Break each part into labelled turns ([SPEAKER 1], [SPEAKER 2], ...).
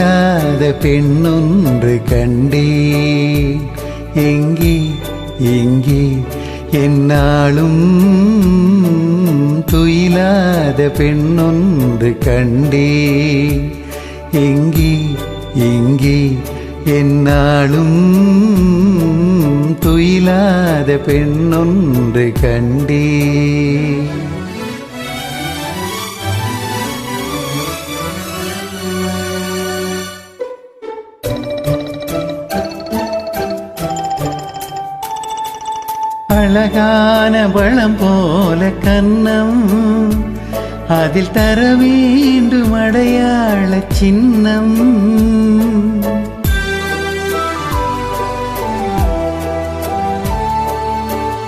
[SPEAKER 1] துயிலாத பெண்ணொன்று கண்டே. எங்கே எங்கே என்னாலும் துயிலாத பெண்ணொன்று கண்டே. எங்கே எங்கே என்னாலும் துயிலாத பெண்ணொன்று கண்டே. அழகான வளம் போல கன்னம் அதில் தர வேண்டும் அடையாள சின்னம்.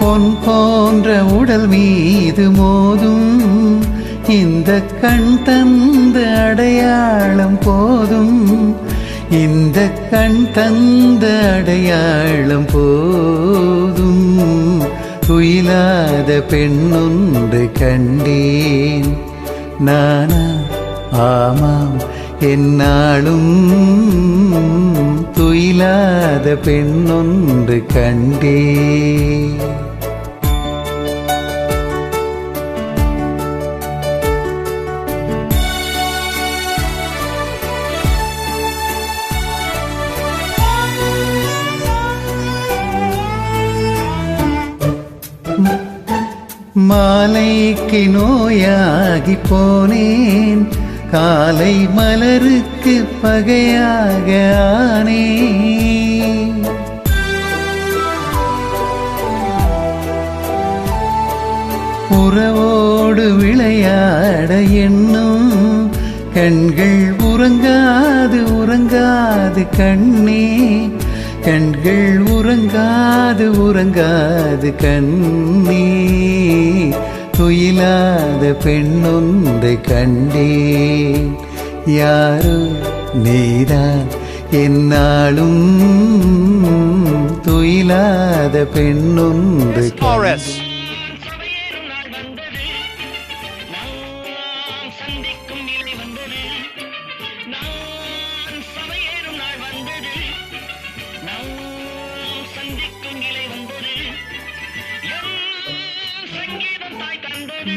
[SPEAKER 1] பொன் போன்ற உடல் மீது மோதும். இந்த கண் தந்த அடையாளம் போதும். இந்த கண் தந்த அடையாளம் போ இல்லாத பெண்ணொன்று கண்டேன். நானா? ஆமாம் என்னாலும் துயிலாத பெண்ணொன்று கண்டேன். மாலைக்கு நோயாகி போனேன். காலை மலருக்கு பகையாக ஆனேன். உறவோடு விளையாட என்னும் கண்கள் உறங்காது உறங்காது கண்ணே. கண்கள் உறங்காது உறங்காது கண்ணே துயிலாத பெண்ணொன்றை கண்டேன். யாரோ நீதான் என்னாலும் துயிலாத பெண்ணொன்று